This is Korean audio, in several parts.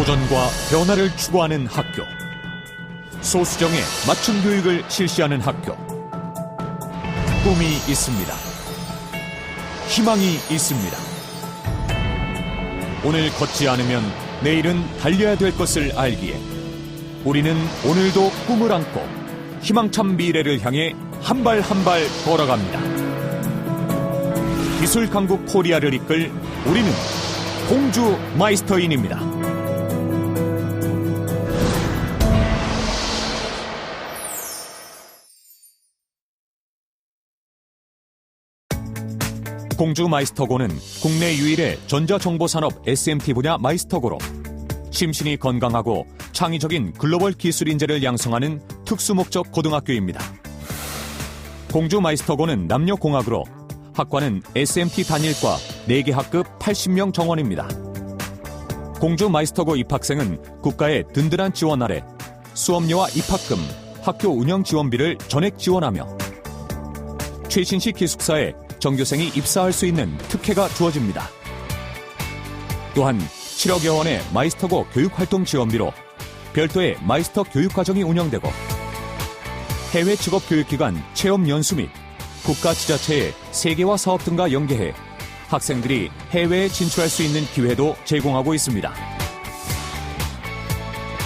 도전과 변화를 추구하는 학교. 소수정의 맞춤 교육을 실시하는 학교. 꿈이 있습니다. 희망이 있습니다. 오늘 걷지 않으면 내일은 달려야 될 것을 알기에 우리는 오늘도 꿈을 안고 희망찬 미래를 향해 한 발 한 발 걸어갑니다. 기술 강국 코리아를 이끌 우리는 공주 마이스터인입니다. 공주 마이스터고는 국내 유일의 전자정보산업 SMT 분야 마이스터고로 심신이 건강하고 창의적인 글로벌 기술 인재를 양성하는 특수목적 고등학교입니다. 공주 마이스터고는 남녀공학으로 학과는 SMT 단일과 4개 학급 80명 정원입니다. 공주 마이스터고 입학생은 국가의 든든한 지원 아래 수업료와 입학금, 학교 운영 지원비를 전액 지원하며 최신식 기숙사에 전교생이 입사할 수 있는 특혜가 주어집니다. 또한 7억여 원의 마이스터고 교육활동 지원비로 별도의 마이스터 교육과정이 운영되고 해외 직업 교육기관 체험 연수 및 국가 지자체의 세계화 사업 등과 연계해 학생들이 해외에 진출할 수 있는 기회도 제공하고 있습니다.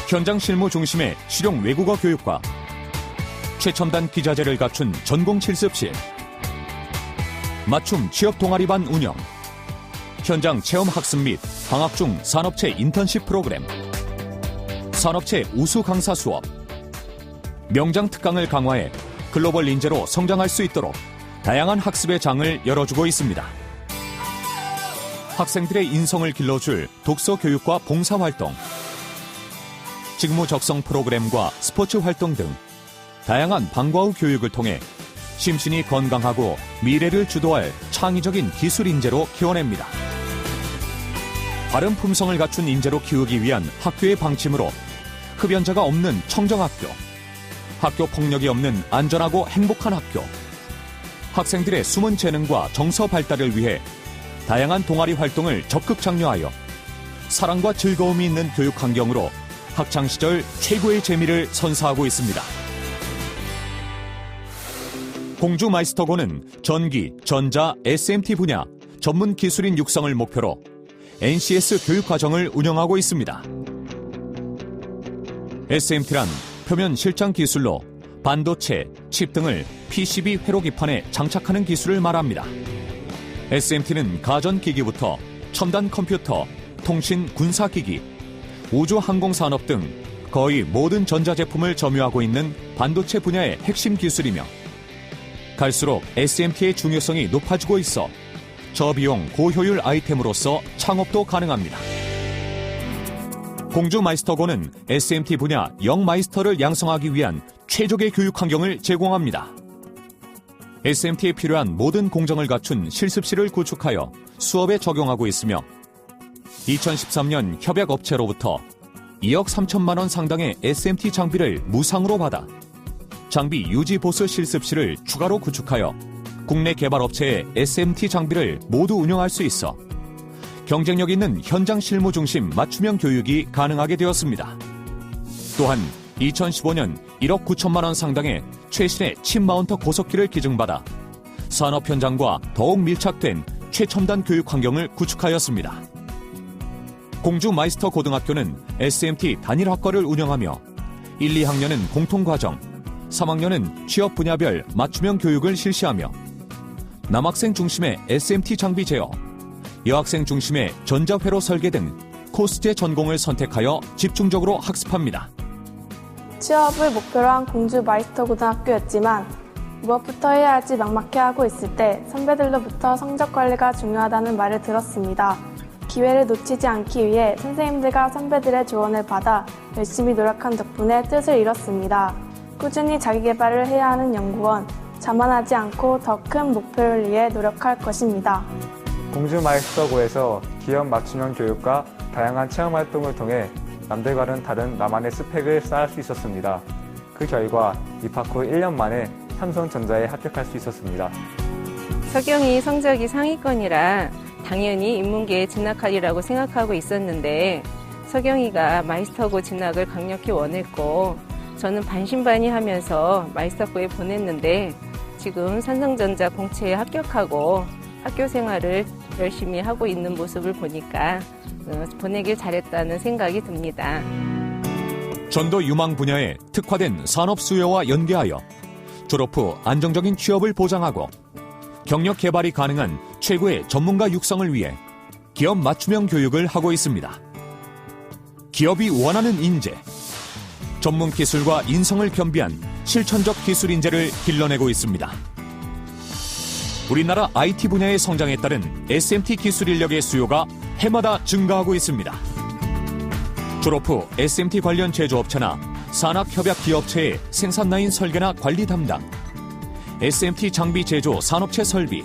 현장 실무 중심의 실용 외국어 교육과 최첨단 기자재를 갖춘 전공 실습실, 맞춤 취업 동아리반 운영, 현장 체험 학습 및 방학 중 산업체 인턴십 프로그램, 산업체 우수 강사 수업, 명장 특강을 강화해 글로벌 인재로 성장할 수 있도록 다양한 학습의 장을 열어주고 있습니다. 학생들의 인성을 길러줄 독서 교육과 봉사 활동, 직무 적성 프로그램과 스포츠 활동 등 다양한 방과 후 교육을 통해 심신이 건강하고 미래를 주도할 창의적인 기술 인재로 키워냅니다. 바른 품성을 갖춘 인재로 키우기 위한 학교의 방침으로 흡연자가 없는 청정학교, 학교 폭력이 없는 안전하고 행복한 학교, 학생들의 숨은 재능과 정서 발달을 위해 다양한 동아리 활동을 적극 장려하여 사랑과 즐거움이 있는 교육 환경으로 학창 시절 최고의 재미를 선사하고 있습니다. 공주 마이스터고는 전기, 전자, SMT 분야 전문 기술인 육성을 목표로 NCS 교육 과정을 운영하고 있습니다. SMT란 표면 실장 기술로 반도체, 칩 등을 PCB 회로 기판에 장착하는 기술을 말합니다. SMT는 가전기기부터 첨단 컴퓨터, 통신, 군사기기, 우주 항공산업 등 거의 모든 전자제품을 점유하고 있는 반도체 분야의 핵심 기술이며 갈수록 SMT의 중요성이 높아지고 있어 저비용 고효율 아이템으로서 창업도 가능합니다. 공주 마이스터고는 SMT 분야 영 마이스터를 양성하기 위한 최적의 교육 환경을 제공합니다. SMT에 필요한 모든 공정을 갖춘 실습실을 구축하여 수업에 적용하고 있으며 2013년 협약업체로부터 2억 3천만 원 상당의 SMT 장비를 무상으로 받아 장비 유지 보수 실습실을 추가로 구축하여 국내 개발업체의 SMT 장비를 모두 운영할 수 있어 경쟁력 있는 현장 실무 중심 맞춤형 교육이 가능하게 되었습니다. 또한 2015년 1억 9천만 원 상당의 최신의 칩 마운터 고속기를 기증받아 산업 현장과 더욱 밀착된 최첨단 교육 환경을 구축하였습니다. 공주 마이스터 고등학교는 SMT 단일 학과를 운영하며 1, 2학년은 공통과정, 3학년은 취업 분야별 맞춤형 교육을 실시하며 남학생 중심의 SMT 장비 제어, 여학생 중심의 전자회로 설계 등 코스제 전공을 선택하여 집중적으로 학습합니다. 취업을 목표로 한 공주 마이스터 고등학교였지만 무엇부터 해야 할지 막막해 하고 있을 때 선배들로부터 성적 관리가 중요하다는 말을 들었습니다. 기회를 놓치지 않기 위해 선생님들과 선배들의 조언을 받아 열심히 노력한 덕분에 뜻을 이뤘습니다. 꾸준히 자기 개발을 해야 하는 연구원, 자만하지 않고 더 큰 목표를 위해 노력할 것입니다. 공주 마이스터고에서 기업 맞춤형 교육과 다양한 체험 활동을 통해 남들과는 다른 나만의 스펙을 쌓을 수 있었습니다. 그 결과 입학 후 1년 만에 삼성전자에 합격할 수 있었습니다. 석영이 성적이 상위권이라 당연히 인문계에 진학하리라고 생각하고 있었는데 서경이가 마이스터고 진학을 강력히 원했고 저는 반신반의하면서 마이스터고에 보냈는데 지금 산성전자 공채에 합격하고 학교 생활을 열심히 하고 있는 모습을 보니까 어, 보내길 잘했다는 생각이 듭니다. 전도 유망 분야에 특화된 산업 수요와 연계하여 졸업 후 안정적인 취업을 보장하고 경력 개발이 가능한 최고의 전문가 육성을 위해 기업 맞춤형 교육을 하고 있습니다. 기업이 원하는 인재, 전문 기술과 인성을 겸비한 실천적 기술 인재를 길러내고 있습니다. 우리나라 IT 분야의 성장에 따른 SMT 기술 인력의 수요가 해마다 증가하고 있습니다. 졸업 후 SMT 관련 제조업체나 산학협약 기업체의 생산 라인 설계나 관리 담당, SMT 장비 제조 산업체 설비,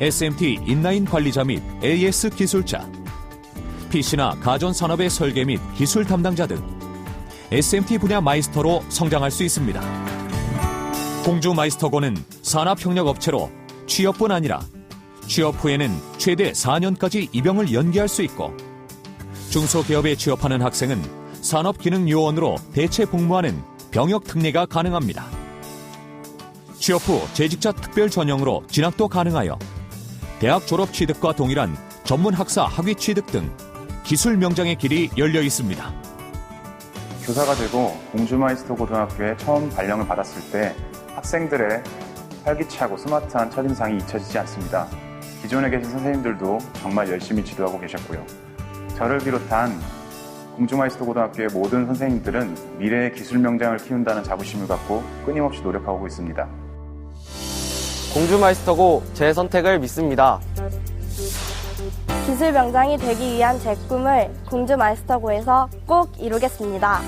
SMT 인라인 관리자 및 AS 기술자, PC나 가전 산업의 설계 및 기술 담당자 등 SMT 분야 마이스터로 성장할 수 있습니다. 공주 마이스터고는 산업협력업체로 취업뿐 아니라 취업 후에는 최대 4년까지 입영을 연기할 수 있고 중소기업에 취업하는 학생은 산업기능요원으로 대체 복무하는 병역 특례가 가능합니다. 취업 후 재직자 특별 전형으로 진학도 가능하여 대학 졸업 취득과 동일한 전문 학사 학위 취득 등 기술 명장의 길이 열려 있습니다. 교사가 되고 공주마이스터 고등학교에 처음 발령을 받았을 때 학생들의 활기차고 스마트한 첫인상이 잊혀지지 않습니다. 기존에 계신 선생님들도 정말 열심히 지도하고 계셨고요. 저를 비롯한 공주마이스터 고등학교의 모든 선생님들은 미래의 기술 명장을 키운다는 자부심을 갖고 끊임없이 노력하고 있습니다. 공주마이스터고 제 선택을 믿습니다. 기술 명장이 되기 위한 제 꿈을 공주 마이스터고에서 꼭 이루겠습니다.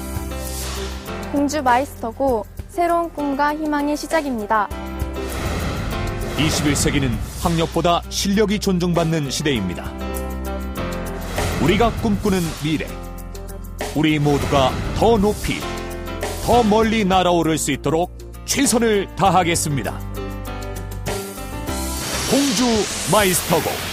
공주 마이스터고 새로운 꿈과 희망의 시작입니다. 21세기는 학력보다 실력이 존중받는 시대입니다. 우리가 꿈꾸는 미래. 우리 모두가 더 높이, 더 멀리 날아오를 수 있도록 최선을 다하겠습니다. 공주 마이스터고.